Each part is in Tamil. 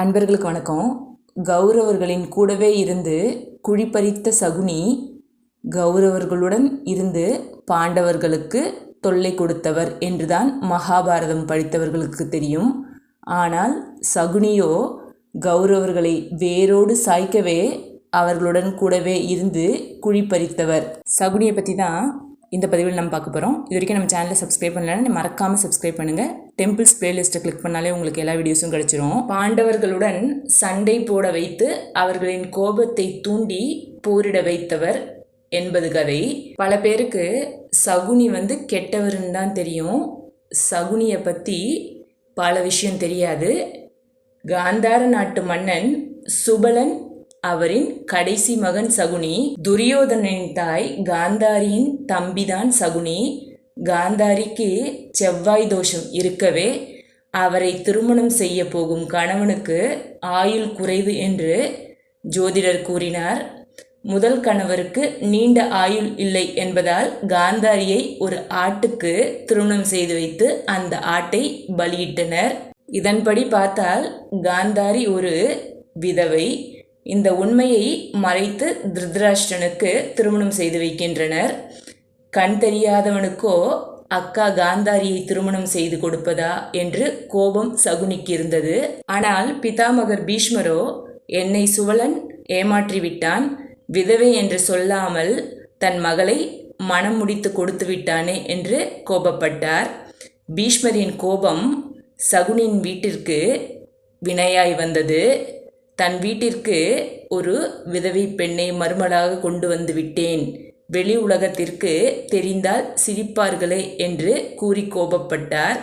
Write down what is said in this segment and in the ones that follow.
அன்பர்களுக்கு வணக்கம். கௌரவர்களின் கூடவே இருந்து குழிப்பறித்த சகுனி கௌரவர்களுடன் இருந்து பாண்டவர்களுக்கு தொல்லை கொடுத்தவர் என்றுதான் மகாபாரதம் படித்தவர்களுக்கு தெரியும். ஆனால் சகுனியோ கௌரவர்களை வேரோடு சாய்க்கவே அவர்களுடன் கூடவே இருந்து குழிப்பறித்தவர். சகுனியை பற்றி தான் இந்த பதிவில் நம்ம பார்க்க போகிறோம் இது வரைக்கும் நம்ம சேனலை சப்ஸ்கிரைப் பண்ணலன்னா மறக்காமல் சப்ஸ்கிரைப் பண்ணுங்கள் டெம்பிள்ஸ் பிளேலிஸ்ட்டை கிளிக் பண்ணாலே உங்களுக்கு எல்லா வீடியோஸும் கிடச்சிரும். பாண்டவர்களுடன் சண்டை போட வைத்து அவர்களின் கோபத்தை தூண்டி போரிட வைத்தவர் என்பது கதை. பல பேருக்கு சகுனி வந்து கெட்டவருன்னு தான் தெரியும். சகுனியை பற்றி பல விஷயம் தெரியாது. காந்தார நாட்டு மன்னன் சுபலன் அவரின் கடைசி மகன் சகுனி. துரியோதனின் தாய் காந்தாரியின் தம்பிதான் சகுனி. காந்தாரிக்கு செவ்வாய் தோஷம் இருக்கவே அவரை திருமணம் செய்ய போகும் கணவனுக்கு ஆயுள் குறைவு என்று ஜோதிடர் கூறினார். முதல் கணவருக்கு நீண்ட ஆயுள் இல்லை என்பதால் காந்தாரியை ஒரு ஆட்டுக்கு திருமணம் செய்து வைத்து அந்த ஆட்டை பலியிட்டனர். இதன்படி பார்த்தால் காந்தாரி ஒரு விதவை. இந்த உண்மையை மறைத்து திருதராஷ்டனுக்கு திருமணம் செய்து வைக்கின்றனர். கண் தெரியாதவனுக்கோ அக்கா காந்தாரியை திருமணம் செய்து கொடுப்பதா என்று கோபம் சகுனிக்கு இருந்தது ஆனால் பிதாமகர் பீஷ்மரோ என்னை சுவலன் ஏமாற்றிவிட்டான் விதவை என்று சொல்லாமல் தன் மகளை மனம் முடித்து கொடுத்து விட்டானே என்று கோபப்பட்டார். பீஷ்மரின் கோபம் சகுனின் வீட்டிற்கு வினையாய் வந்தது. தன் வீட்டிற்கு ஒரு விதவை பெண்ணை மருமலாக கொண்டு வந்து விட்டேன் வெளி உலகத்திற்கு தெரிந்தால் சிரிப்பார்களே என்று கூறி கோபப்பட்டார்.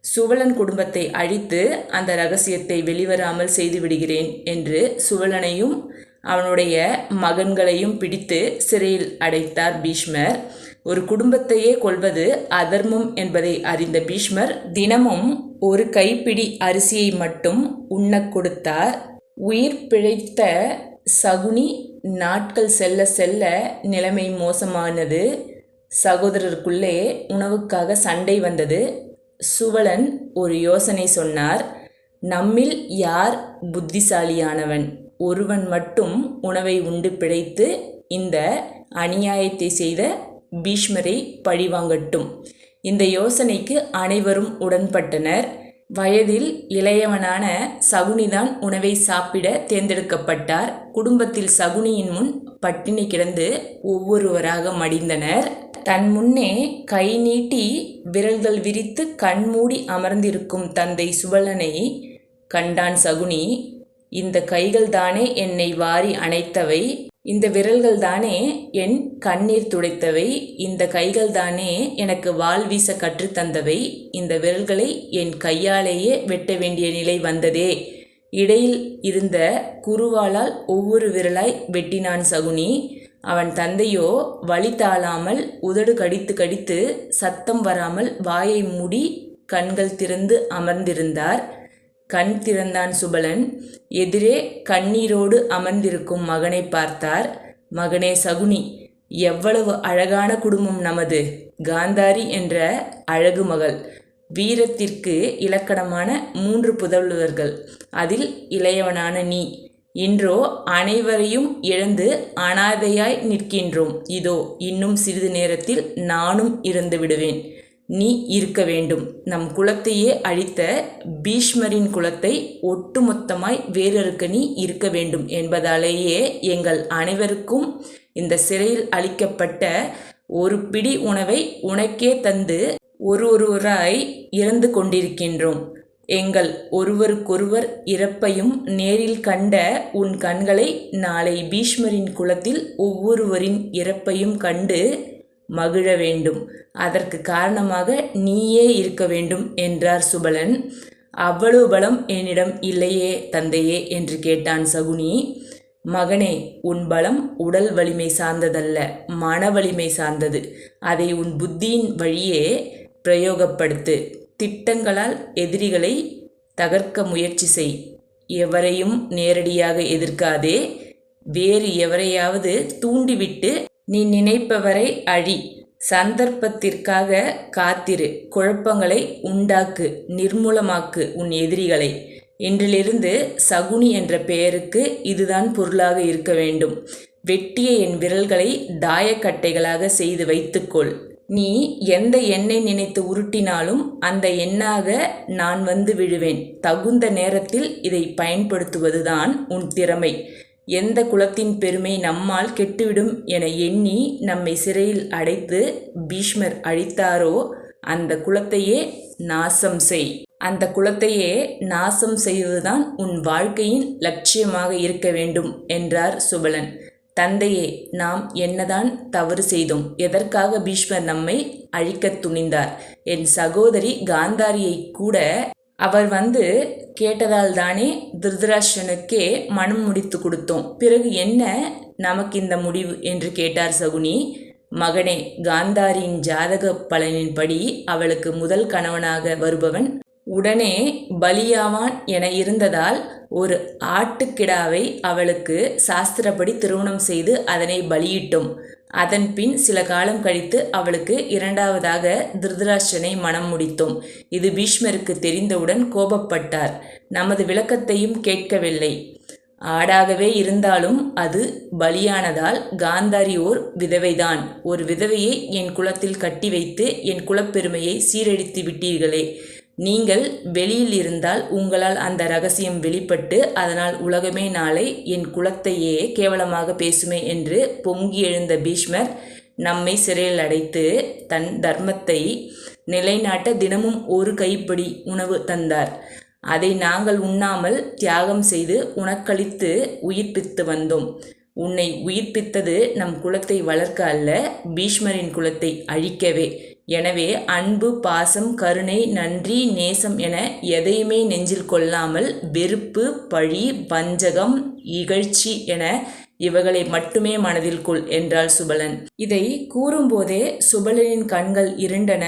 சுவலன் குடும்பத்தை அழித்து அந்த ரகசியத்தை வெளிவராமல் செய்து விடுகிறேன் என்று சுவலனையும் அவனுடைய மகன்களையும் பிடித்து சிறையில் அடைத்தார் பீஷ்மர். ஒரு குடும்பத்தையே கொள்வது அதர்மம் என்பதை அறிந்த பீஷ்மர் தினமும் ஒரு கைப்பிடி அரிசியை மட்டும் உண்ணக் கொடுத்தார். உயிர் பிழைத்த சகுனி நாட்கள் செல்ல செல்ல நிலைமை மோசமானது. சகோதரருக்குள்ளே உணவுக்காக சண்டை வந்தது. சுவலன் ஒரு யோசனை சொன்னார் நம்மில் யார் புத்திசாலியானவன்? ஒருவன் மட்டும் உணவை உண்டு பிழைத்து இந்த அநியாயத்தை செய்த பீஷ்மரை பழிவாங்கட்டும். இந்த யோசனைக்கு அனைவரும் உடன்பட்டனர். வயதில் இளையவனான சகுனிதான் உணவை சாப்பிட தேர்ந்தெடுக்கப்பட்டார். குடும்பத்தில் சகுனியின் முன் பட்டினி கிடந்து ஒவ்வொருவராக மடிந்தனர். தன் முன்னே கை நீட்டி விரல்கள் விரித்து கண்மூடி அமர்ந்திருக்கும் தந்தை சுவலனை கண்டான் சகுனி. இந்த கைகள் தானே என்னை வாரி அணைத்தவை. இந்த விரல்கள் தானே என் கண்ணீர் துடைத்தவை இந்த கைகள் தானே எனக்கு வாள் வீச கற்றுத்தந்தவை இந்த விரல்களை என் கையாலேயே வெட்ட வேண்டிய நிலை வந்ததே. இடையில் இருந்த குருவாளால் ஒவ்வொரு விரலாய் வெட்டினான் சகுனி. அவன் தந்தையோ வழி தாழாமல் உதடு கடித்து கடித்து சத்தம் வராமல் வாயை மூடி கண்கள் திறந்து அமர்ந்திருந்தார். கண் திறந்தான் சுபலன். எதிரே கண்ணீரோடு அமர்ந்திருக்கும் மகனை பார்த்தார். மகனே சகுனி எவ்வளவு அழகான குடும்பம் நமது. காந்தாரி என்ற அழகு மகள். வீரத்திற்கு இலக்கணமான மூன்று புதல்வர்கள். அதில் இளையவனான நீ. இன்றோ அனைவரையும் இழந்து அனாதையாய் நிற்கின்றோம். இதோ இன்னும் சிறிது நேரத்தில் நானும் இறந்து விடுவேன் நீ இருக்க வேண்டும். நம் குலத்தையே அழித்த பீஷ்மரின் குலத்தை ஒட்டுமொத்தமாய் வேறொருக்க நீ இருக்க வேண்டும் என்பதாலேயே எங்கள் அனைவருக்கும் இந்த சிறையில் அளிக்கப்பட்ட ஒரு பிடி உணவை உனக்கே தந்து ஒரு ஒருவராய் இறந்து கொண்டிருக்கின்றோம். எங்கள் ஒருவருக்கொருவர் இறப்பையும் நேரில் கண்ட உன் கண்களை நாளை பீஷ்மரின் குலத்தில் ஒவ்வொருவரின் இறப்பையும் கண்டு மகிழ வேண்டும். அதற்கு காரணமாக நீயே இருக்க வேண்டும் என்றார் சுபலன். அவ்வளவு பலம் என்னிடம் இல்லையே தந்தையே என்று கேட்டான் சகுனி. மகனே உன் பலம் உடல் வலிமை சார்ந்ததல்ல மன வலிமை சார்ந்தது. அதை உன் புத்தியின் வழியே பிரயோகப்படுத்து. திட்டங்களால் எதிரிகளை தகர்க்க முயற்சி செய். எவரையும் நேரடியாக எதிர்க்காதே. வேறு எவரையாவது தூண்டிவிட்டு நீ நினைப்பவரை அழி. சந்தர்ப்பத்திற்காக காத்திரு. குழப்பங்களை உண்டாக்கு. நிர்மூலமாக்கு உன் எதிரிகளை. இன்றிலிருந்து சகுனி என்ற பெயருக்கு இதுதான் பொருளாக இருக்க வேண்டும். வெட்டிய என் விரல்களை தாயக்கட்டைகளாக செய்து வைத்துக்கொள். நீ எந்த எண்ணை நினைத்து உருட்டினாலும் அந்த எண்ணாக நான் வந்து விழுவேன். தகுந்த நேரத்தில் இதை பயன்படுத்துவதுதான் உன் திறமை. எந்த குலத்தின் பெருமை நம்மால் கெட்டுவிடும் என எண்ணி நம்மை சிறையில் அடைத்து பீஷ்மர் அழித்தாரோ அந்த குலத்தையே நாசம் செய். அந்த குலத்தையே நாசம் செய்வதுதான் உன் வாழ்க்கையின் லட்சியமாக இருக்க வேண்டும் என்றார் சுபலன். தந்தையே நாம் என்னதான் தவறு செய்தோம் எதற்காக பீஷ்மர் நம்மை அழிக்கத் துணிந்தார்? என் சகோதரி காந்தாரியை கூட அவர் வந்து கேட்டதால் தானே திருதராஷ்டனுக்கே மனம் முடித்து கொடுத்தோம். பிறகு என்ன நமக்கு இந்த முடிவு? என்று கேட்டார் சகுனி. மகனே காந்தாரியின் ஜாதக பலனின்படி அவளுக்கு முதல் கணவனாக வருபவன் உடனே பலியாவான் என இருந்ததால் ஒரு ஆட்டுக்கிடாவை அவளுக்கு சாஸ்திரப்படி திருமணம் செய்து அதனை பலியிட்டோம். அதன் பின் சில காலம் கழித்து அவளுக்கு இரண்டாவதாக திருதராஷ்டனை மனம் முடித்தோம். இது பீஷ்மருக்கு தெரிந்தவுடன் கோபப்பட்டார். நமது விளக்கத்தையும் கேட்கவில்லை. ஆடாகவே இருந்தாலும் அது பலியானதால் காந்தாரி ஓர் விதவைதான். ஒரு விதவையை என் குலத்தில் கட்டி வைத்து என் குலப்பெருமையை சீரழித்து விட்டீர்களே. நீங்கள் வெளியில் இருந்தால் உங்களால் அந்த ரகசியம் வெளிப்பட்டு அதனால் உலகமே நாளை என் குலத்தையே கேவலமாக பேசுமே என்று பொங்கி எழுந்த பீஷ்மர் நம்மை சிறையில் அடைத்து தன் தர்மத்தை நிலைநாட்ட தினமும் ஒரு கைப்பிடி உணவு தந்தார். அதை நாங்கள் உண்ணாமல் தியாகம் செய்து உனக்களித்து உயிர்ப்பித்து வந்தோம். உன்னை உயிர்ப்பித்தது நம் குலத்தை வளர்க்க அல்ல பீஷ்மரின் குலத்தை அழிக்கவே. எனவே அன்பு பாசம் கருணை நன்றி நேசம் என எதையுமே நெஞ்சில் கொள்ளாமல் வெறுப்பு பழி வஞ்சகம் இகழ்ச்சி என இவைகளை மட்டுமே மனதில் கொள் என்றாள் சுபலன். இதை கூறும்போதே சுபலனின் கண்கள் இருண்டன.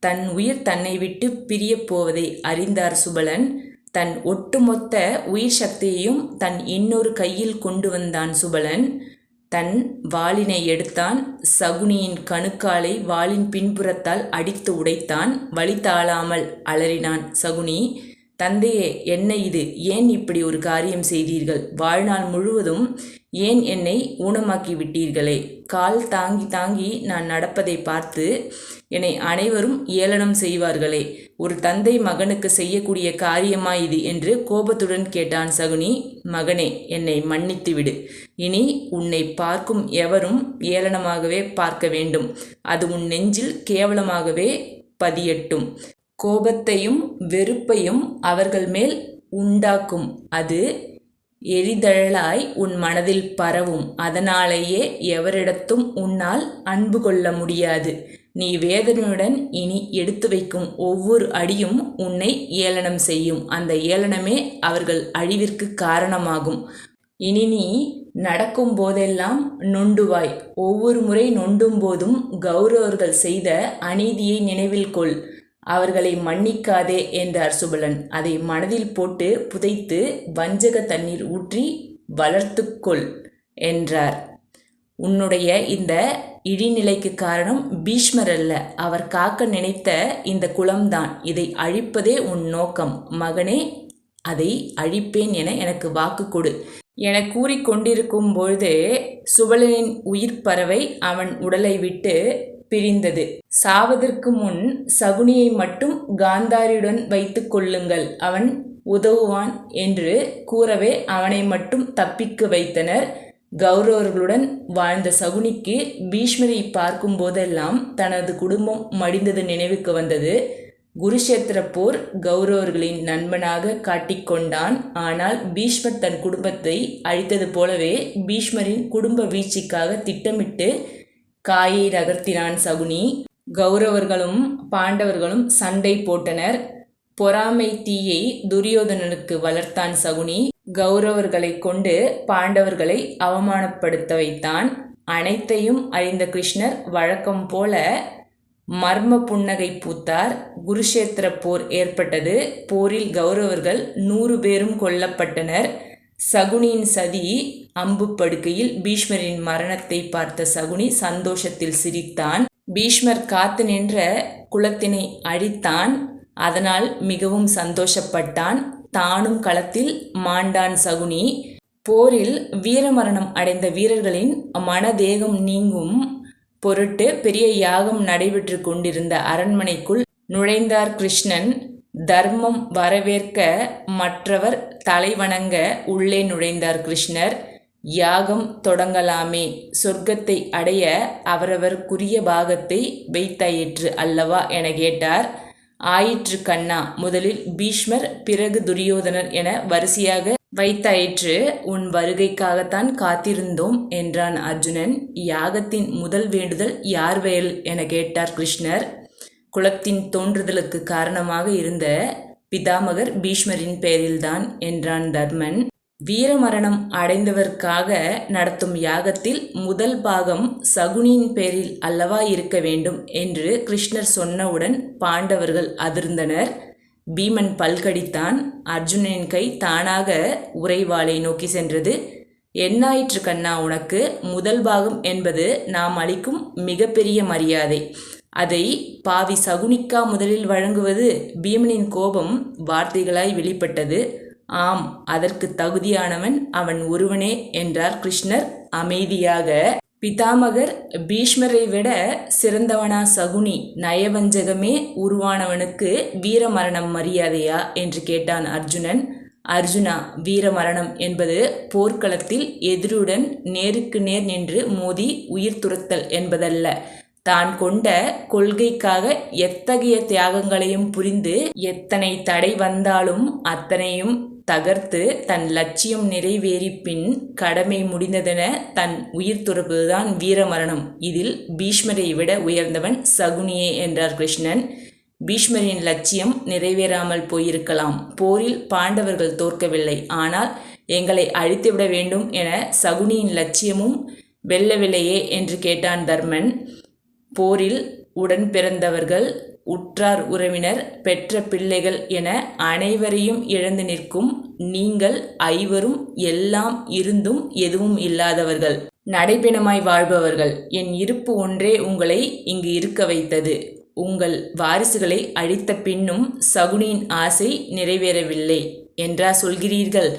தன் உயிர் தன்னை விட்டு பிரியப் போவதை அறிந்தார் சுபலன். தன் ஒட்டுமொத்த உயிர் சக்தியையும் தன் இன்னொரு கையில் கொண்டு வந்தான் சுபலன். தன் வாளினை எடுத்தான் சகுனியின் கணுக்காலை வாளின் பின்புறத்தால் அடித்து உடைத்தான் வழி தாழாமல் அலறினான் சகுனி. தந்தையே என்ன இது? ஏன் இப்படி ஒரு காரியம் செய்தீர்கள்? வாழ்நாள் முழுவதும் ஏன் என்னை ஊனமாக்கி விட்டீர்களே கால் தாங்கி தாங்கி நான் நடப்பதை பார்த்து என்னை அனைவரும் ஏளனம் செய்வார்களே. ஒரு தந்தை மகனுக்கு செய்யக்கூடிய காரியமா இது? என்று கோபத்துடன் கேட்டான் சகுனி. மகனே என்னை மன்னித்து விடு. இனி உன்னை பார்க்கும் எவரும் ஏளனமாகவே பார்க்க வேண்டும். அது உன் நெஞ்சில் கேவலமாகவே பதியட்டும். கோபத்தையும் வெறுப்பையும் அவர்கள் மேல் உண்டாக்கும். அது எளிதழலாய் உன் மனதில் பரவும். அதனாலேயே எவரிடத்தும் உன்னால் அன்பு கொள்ள முடியாது. நீ வேதனையுடன் இனி எடுத்து வைக்கும் ஒவ்வொரு அடியும் உன்னை ஏளனம் செய்யும். அந்த ஏளனமே அவர்கள் அழிவிற்கு காரணமாகும். இனி நீ நடக்கும் போதெல்லாம் நொண்டுவாய். ஒவ்வொரு முறை நொண்டும் போதும் கௌரவர்கள் செய்த அநீதியை நினைவில் கொள். அவர்களை மன்னிக்காதே என்றார் சுபலன். அதை மனதில் போட்டு புதைத்து வஞ்சக தண்ணீர் ஊற்றி வளர்த்துக்கொள் என்றார். உன்னுடைய இந்த இழிநிலைக்கு காரணம் பீஷ்மர் அல்ல. அவர் காக்க நினைத்த இந்த குலம்தான் இதை அழிப்பதே உன் நோக்கம். மகனே அதை அழிப்பேன் என எனக்கு வாக்கு கொடு. என கூறிக்கொண்டிருக்கும் பொழுதே சுபலனின் உயிர் பறவை அவன் உடலை விட்டு பிரிந்தது. சாவதற்கு முன் சகுனியை மட்டும் காந்தாரியுடன் வைத்து கொள்ளுங்கள். அவன் உதவுவான் என்று கூறவே அவனை மட்டும் தப்பிக்க வைத்தனர். கௌரவர்களுடன் வாழ்ந்த சகுனிக்கு பீஷ்மரை பார்க்கும் போதெல்லாம் தனது குடும்பம் மடிந்தது நினைவுக்கு வந்தது. குருஷேத்திர போர் கௌரவர்களின் நண்பனாக காட்டிக்கொண்டான் ஆனால் பீஷ்மர் தன் குடும்பத்தை அழித்தது போலவே பீஷ்மரின் குடும்ப வீழ்ச்சிக்காக திட்டமிட்டு காயை நகர்த்தினான் சகுனி. கௌரவர்களும் பாண்டவர்களும் சண்டை போட்டனர். பொறாமை தீயை துரியோதனனுக்கு வளர்த்தான் சகுனி. கௌரவர்களை கொண்டு பாண்டவர்களை அவமானப்படுத்த வைத்தான். அனைத்தையும் அறிந்த கிருஷ்ணர் வழக்கம் போல மர்ம புன்னகை பூத்தார். குருஷேத்திர போர் ஏற்பட்டது. போரில் கௌரவர்கள் நூறு பேரும் கொல்லப்பட்டனர். சகுனியின் சதி அம்பு படுக்கையில் பீஷ்மரின் மரணத்தை பார்த்த சகுனி சந்தோஷத்தில் சிரித்தான். பீஷ்மர் காத்து நின்ற குலத்தினை அழித்தான். அதனால் மிகவும் சந்தோஷப்பட்டான். தானும் களத்தில் மாண்டான் சகுனி. போரில் வீரமரணம் அடைந்த வீரர்களின் மனதேகம் நீங்கும் பொருட்டு பெரிய யாகம் நடைபெற்று கொண்டிருந்த அரண்மனைக்குள் நுழைந்தார் கிருஷ்ணன். தர்மம் வரவேற்க மற்றவர் தலைவணங்க உள்ளே நுழைந்தார் கிருஷ்ணர். யாகம் தொடங்கலாமே. சொர்க்கத்தை அடைய அவரவர்க்குரிய பாகத்தை வைத்தாயிற்று அல்லவா என கேட்டார். ஆயிற்று கண்ணா முதலில் பீஷ்மர் பிறகு துரியோதனர் என வரிசையாக வைத்தாயிற்று. உன் வருகைக்காகத்தான் காத்திருந்தோம் என்றான் அர்ஜுனன். யாகத்தின் முதல் வேண்டுதல் யார் வேல் என கேட்டார் கிருஷ்ணர். குலத்தின் தோன்றுதலுக்கு காரணமாக இருந்த பிதாமகர் பீஷ்மரின் பெயரில்தான் என்றான் தர்மன். வீரமரணம் அடைந்தவர்க்காக நடத்தும் யாகத்தில் முதல் பாகம் சகுனியின் பேரில் அல்லவா இருக்க வேண்டும் என்று கிருஷ்ணர் சொன்னவுடன் பாண்டவர்கள் அதிர்ந்தனர். பீமன் பல்கடித்தான். அர்ஜுனனின் கை தானாக உறைவாளை நோக்கி சென்றது. என்னாயிற்று கண்ணா உனக்கு? முதல் பாகம் என்பது நாம் அளிக்கும் மிகப்பெரிய மரியாதை. அதை பாவி சகுனிக்கா முதலில் வழங்குவது பீமனின் கோபம் வார்த்தைகளாய் வெளிப்பட்டது. ஆம் அதற்கு தகுதியானவன் அவன் ஒருவனே என்றார் கிருஷ்ணர். அமைதியாக பிதாமகர் பீஷ்மரை விட சிறந்தவனா சகுனி நயவஞ்சகமே உருவானவனுக்கு வீரமரணம் மரியாதையா? என்று கேட்டான் அர்ஜுனன். அர்ஜுனா வீரமரணம் என்பது போர்க்களத்தில் எதிருடன் நேருக்கு நேர் நின்று மோதி உயிர் துரத்தல் என்பதல்ல. தான் கொண்ட கொள்கைக்காக எத்தகைய தியாகங்களையும் புரிந்து எத்தனை தடை வந்தாலும் அத்தனையும் தகர்த்து தன் லட்சியம் நிறைவேறி பின் கடமை முடிந்ததென தன் உயிர் துறப்பதுதான் வீரமரணம். இதில் பீஷ்மரை விட உயர்ந்தவன் சகுனியே என்றார் கிருஷ்ணன். பீஷ்மரின் லட்சியம் நிறைவேறாமல் போயிருக்கலாம். போரில் பாண்டவர்கள் தோற்கவில்லை. ஆனால் எங்களை அழித்துவிட வேண்டும் என சகுனியின் லட்சியமும் வெல்லவில்லையே என்று கேட்டான் தர்மன். போரில் உடன் பிறந்தவர்கள் உற்றார் உறவினர் பெற்ற பிள்ளைகள் என அனைவரையும் இழந்து நிற்கும் நீங்கள் ஐவரும் எல்லாம் இருந்தும் எதுவும் இல்லாதவர்கள் நடைபெணமாய் வாழ்பவர்கள். என் இருப்பு ஒன்றே உங்களை இங்கு இருக்க வைத்தது. உங்கள் வாரிசுகளை அழித்த பின்னும் சகுனியின் ஆசை நிறைவேறவில்லை. என்றா சொல்கிறீர்கள்?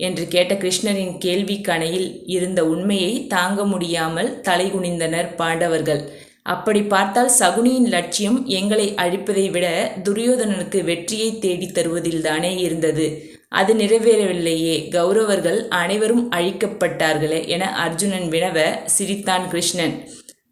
என்று கேட்ட கிருஷ்ணரின் கேள்வி கணையில் இருந்த உண்மையை தாங்க முடியாமல் தலைகுனிந்தனர் பாண்டவர்கள். அப்படி பார்த்தால் சகுனியின் லட்சியம் எங்களை அழிப்பதை விட துரியோதனனுக்கு வெற்றியை தேடித் தருவதில்தானே இருந்தது. அது நிறைவேறவில்லையே. கௌரவர்கள் அனைவரும் அழிக்கப்பட்டார்களே என அர்ஜுனன் வினவ சிரித்தான் கிருஷ்ணன்.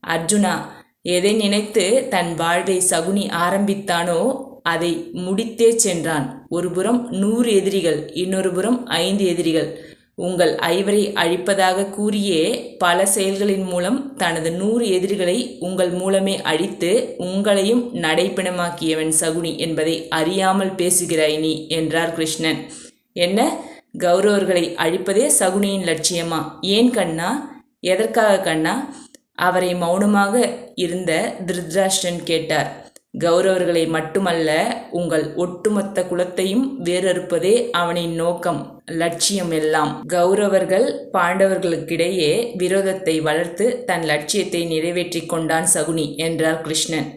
அர்ஜுனா எதை நினைத்து தன் வாழ்வை சகுனி ஆரம்பித்தானோ அதை முடித்தே சென்றான். ஒருபுறம் நூறு எதிரிகள் இன்னொரு புறம் ஐந்து எதிரிகள். உங்கள் ஐவரை அழிப்பதாக கூறியே பல செயல்களின் மூலம் தனது நூறு எதிரிகளை உங்கள் மூலமே அழித்து உங்களையும் நடைப்பிணமாக்கியவன் சகுனி என்பதை அறியாமல் பேசுகிறாய் நீ என்றார் கிருஷ்ணன். என்ன? கௌரவர்களை அழிப்பதே சகுனியின் லட்சியமா? ஏன் கண்ணா? எதற்காக கண்ணா? அவரை மௌனமாக இருந்த திருத்ராஷ்டன் கேட்டார். கௌரவர்களை மட்டுமல்ல உங்கள் ஒட்டுமொத்த குலத்தையும் வேறறுப்பதே அவனின் நோக்கம் லட்சியம் எல்லாம். கௌரவர்கள் பாண்டவர்களுக்கிடையே விரோதத்தை வளர்த்து தன் லட்சியத்தை நிறைவேற்றி கொண்டான் சகுனி என்றார் கிருஷ்ணன்.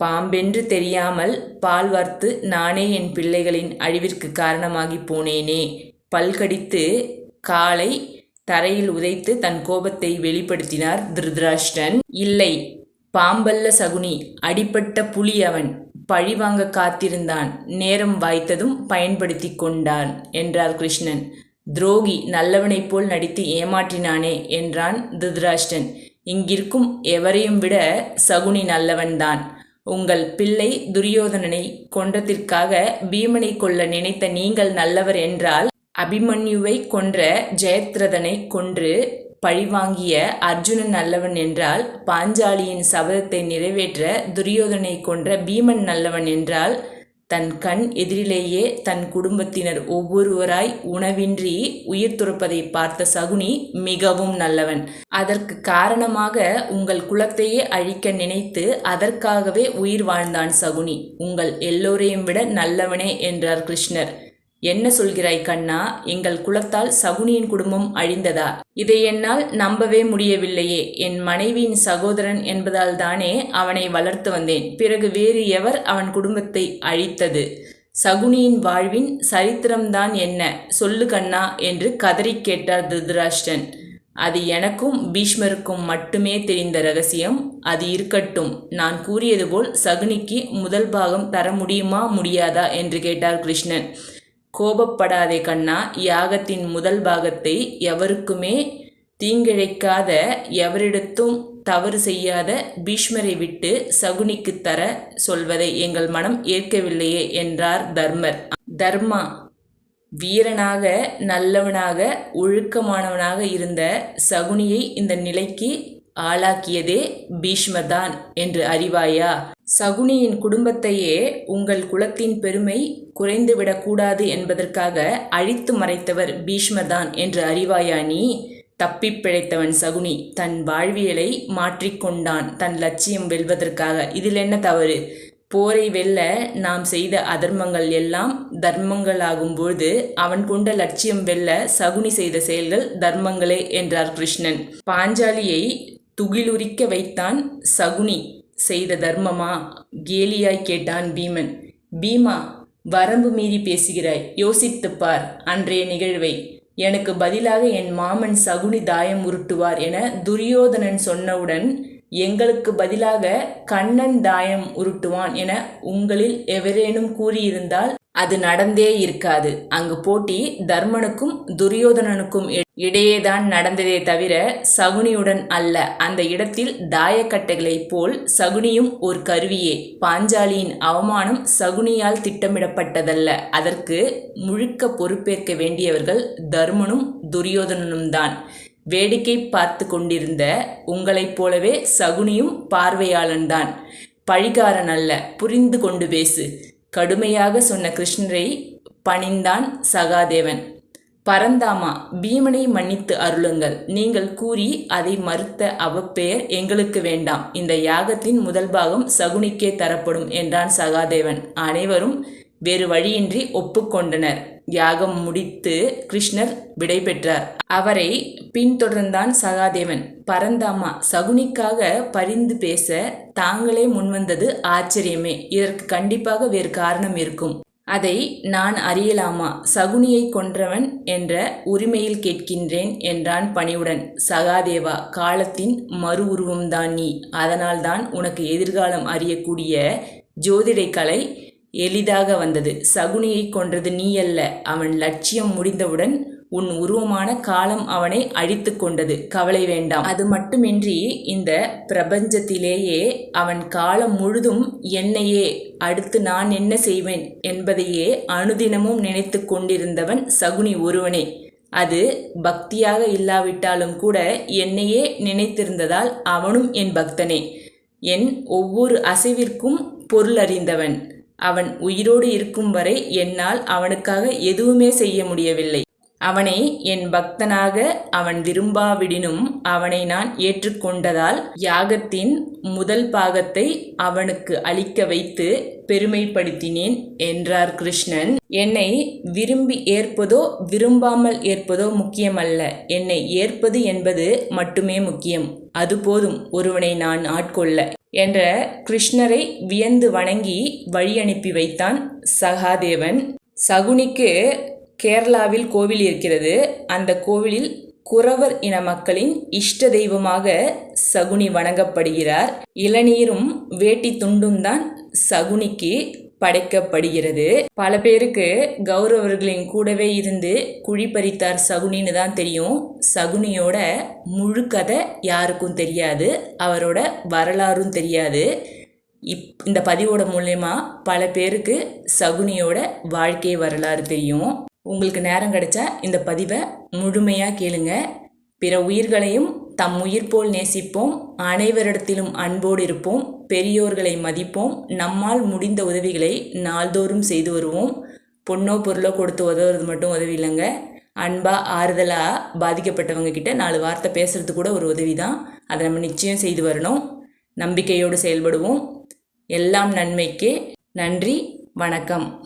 பாம்பென்று தெரியாமல் பால் வார்த்து நானே என் பிள்ளைகளின் அழிவிற்கு காரணமாகி போனேனே. பல்கடித்து காலை தரையில் உதைத்து தன் கோபத்தை வெளிப்படுத்தினார் திருதராஷ்டன் இல்லை பாம்பல்ல சகுனி அடிப்பட்ட புலி அவன். பழிவாங்க காத்திருந்தான். நேரம் வாய்த்ததும் பயன்படுத்தி கொண்டான் என்றார் கிருஷ்ணன். துரோகி நல்லவனைப் போல் நடித்து ஏமாற்றினானே என்றான் திருதராஷ்டன். இங்கிருக்கும் எவரையும் விட சகுனி நல்லவன்தான். உங்கள் பிள்ளை துரியோதனனை கொன்றதிற்காக பீமனை கொல்ல நினைத்த நீங்கள் நல்லவர் என்றால் அபிமன்யுவை கொன்ற ஜெயத்ரதனை கொன்று பழிவாங்கிய அர்ஜுனன் நல்லவன் என்றால் பாஞ்சாலியின் சபதத்தை நிறைவேற்ற துரியோதனை கொன்ற பீமன் நல்லவன் என்றால் தன் கண் எதிரிலேயே தன் குடும்பத்தினர் ஒவ்வொருவராய் உணவின்றி உயிர் துறப்பதை பார்த்த சகுனி மிகவும் நல்லவன். அதற்கு காரணமாக உங்கள் குலத்தையே அழிக்க நினைத்து அதற்காகவே உயிர் வாழ்ந்தான் சகுனி. உங்கள் எல்லோரையும் விட நல்லவனே என்றார் கிருஷ்ணர். என்ன சொல்கிறாய் கண்ணா? எங்கள் குலத்தால் சகுனியின் குடும்பம் அழிந்ததா? இதை என்னால் நம்பவே முடியவில்லையே. என் மனைவியின் சகோதரன் என்பதால் தானே அவனை வளர்த்து வந்தேன். பிறகு வேறு எவர் அவன் குடும்பத்தை அழித்தது? சகுனியின் வாழ்வின் சரித்திரம்தான் என்ன? சொல்லு கண்ணா என்று கதறிக் கேட்டார் திருதராஷ்டன் அது எனக்கும் பீஷ்மருக்கும் மட்டுமே தெரிந்த ரகசியம். அது இருக்கட்டும். நான் கூறியது போல் சகுனிக்கு முதல் பாகம் தர முடியுமா முடியாதா என்று கேட்டார் கிருஷ்ணன். கோபப்படாதே கண்ணா யாகத்தின் முதல் பாகத்தை எவருக்குமே தீங்கிழைக்காத எவரிடத்தும் தவறு செய்யாத பீஷ்மரை விட்டு சகுனிக்கு தர சொல்வதை எங்கள் மனம் ஏற்கவில்லையே என்றார் தர்மர். தர்மா வீரனாக நல்லவனாக ஒழுக்கமானவனாக இருந்த சகுனியை இந்த நிலைக்கு ஆளாக்கியதே பீஷ்மதான் என்று அறிவாயா? சகுனியின் குடும்பத்தையே உங்கள் குலத்தின் பெருமை குறைந்துவிடக்கூடாது என்பதற்காக அழித்து மறைத்தவர் பீஷ்மதான் என்று அறிவாயா நீ? தப்பிப் பிழைத்தவன் சகுனி தன் வாழ்வியலை மாற்றிக்கொண்டான் தன் லட்சியம் வெல்வதற்காக இதில் என்ன தவறு? போரை வெல்ல நாம் செய்த அதர்மங்கள் எல்லாம் தர்மங்களாகும்போது அவன் கொண்ட லட்சியம் வெல்ல சகுனி செய்த செயல்கள் தர்மங்களே என்றார் கிருஷ்ணன். பாஞ்சாலியை துகிலுரிக்க வைத்தான் சகுனி. செய்த தர்மமா? கேலியாய் கேட்டான் பீமன். பீமா வரம்பு மீறி பேசுகிறாய் யோசித்துப் பார் அன்றைய நிகழ்வை. எனக்கு பதிலாக என் மாமன் சகுனி தாயம் உருட்டுவார் என துரியோதனன் சொன்னவுடன் எங்களுக்கு பதிலாக கண்ணன் தாயம் உருட்டுவான் என உங்களில் எவரேனும் கூறியிருந்தால் அது நடந்தே இருக்காது. அங்கு போட்டி தர்மனுக்கும் துரியோதனனுக்கும் இடையேதான் நடந்ததே தவிர சகுனியுடன் அல்ல. அந்த இடத்தில் தாயக்கட்டைகளைப் போல் சகுனியும் ஒரு கருவியே. பாஞ்சாலியின் அவமானம் சகுனியால் திட்டமிடப்பட்டதல்ல. அதற்கு முழுக்க பொறுப்பேற்க வேண்டியவர்கள் தர்மனும் துரியோதனனும் தான் வேடிக்கை பார்த்து கொண்டிருந்த உங்களைப் போலவே சகுனியும் பார்வையாளன்தான். பழிகாரன் அல்ல. புரிந்து கொண்டு பேசு. கடுமையாக சொன்ன கிருஷ்ணரை பணிந்தான் சகாதேவன். பரந்தாமா பீமனை மன்னித்து அருளுங்கள். நீங்கள் கூறி அதை மறுத்த அவப்பெயர் எங்களுக்கு வேண்டாம். இந்த யாகத்தின் முதல் பாகம் சகுனிக்கே தரப்படும் என்றான் சகாதேவன். அனைவரும் வேறு வழியின்றி ஒப்புக்கொண்டனர். யாகம் முடித்து கிருஷ்ணர் விடை பெற்றார். அவரை பின்தொடர்ந்தான் சகாதேவன். பரந்தாமா சகுனிக்காக பரிந்து பேச தாங்களே முன்வந்தது ஆச்சரியமே. இதற்கு கண்டிப்பாக வேறு காரணம் இருக்கும். அதை நான் அறியலாமா? சகுனியை கொன்றவன் என்ற உரிமையில் கேட்கின்றேன் என்றான் பணிவுடன். சகாதேவா காலத்தின் மறு உருவம்தான் நீ. அதனால்தான் உனக்கு எதிர்காலம் அறியக்கூடிய ஜோதிடை கலை எளிதாக வந்தது. சகுனியை கொன்றது நீ அல்ல அவன் லட்சியம் முடிந்தவுடன் உன் உருவமான காலம் அவனை அழித்து கொண்டது. கவலை வேண்டாம். அது மட்டுமின்றி இந்த பிரபஞ்சத்திலேயே அவன் காலம் முழுதும் என்னையே அடுத்து நான் என்ன செய்வேன் என்பதையே அனுதினமும் நினைத்து கொண்டிருந்தவன் சகுனி ஒருவனே. அது பக்தியாக இல்லாவிட்டாலும் கூட என்னையே நினைத்திருந்ததால் அவனும் என் பக்தனே. என் ஒவ்வொரு அசைவிற்கும் பொருள் அறிந்தவன். அவன் உயிரோடு இருக்கும் வரை என்னால் அவனுக்காக எதுவுமே செய்ய முடியவில்லை. அவனை என் பக்தனாக அவன் விரும்பாவிடினும் அவனை நான் ஏற்றுக்கொண்டதால் யாகத்தின் முதல் பாகத்தை அவனுக்கு அளிக்க வைத்து பெருமைப்படுத்தினேன் என்றார் கிருஷ்ணன். என்னை விரும்பி ஏற்பதோ விரும்பாமல் ஏற்பதோ முக்கியமல்ல. என்னை ஏற்பது என்பது மட்டுமே முக்கியம். அது போதும் ஒருவனை நான் ஆட்கொள்ள என்ற கிருஷ்ணரை வியந்து வணங்கி வழி அனுப்பி வைத்தான் சகாதேவன். சகுனிக்கு கேரளாவில் கோவில் இருக்கிறது. அந்த கோவிலில் குறவர் இன மக்களின் இஷ்ட தெய்வமாக சகுனி வணங்கப்படுகிறார். இளநீரும் வேட்டி துண்டும் தான் சகுனிக்கு படைக்கப்படுகிறது. பல பேருக்கு கௌரவர்களின் கூடவே இருந்து குழி பறித்தார் சகுனின்னு தான் தெரியும். சகுனியோட முழு கதை யாருக்கும் தெரியாது. அவரோட வரலாறும் தெரியாது. இப் இந்த பதிவோட மூலயமா பல பேருக்கு சகுனியோட வாழ்க்கை வரலாறு தெரியும். உங்களுக்கு நேரம் கிடைச்சா இந்த பதிவை முழுமையாக கேளுங்க. பிற உயிர்களையும் தம் உயிர் போல் நேசிப்போம். அனைவரிடத்திலும் அன்போடு இருப்போம். பெரியோர்களை மதிப்போம். நம்மால் முடிந்த உதவிகளை நாள்தோறும் செய்து வருவோம். பொண்ணோ பொருளோ கொடுத்து உதவுறது மட்டும் உதவி இல்லைங்க. அன்பாக ஆறுதலாக பாதிக்கப்பட்டவங்க கிட்ட நாலு வார்த்தை பேசுகிறது கூட ஒரு உதவி தான். அதை நம்ம நிச்சயம் செய்து வரணும். நம்பிக்கையோடு செயல்படுவோம். எல்லாம் நன்மைக்கே. நன்றி வணக்கம்.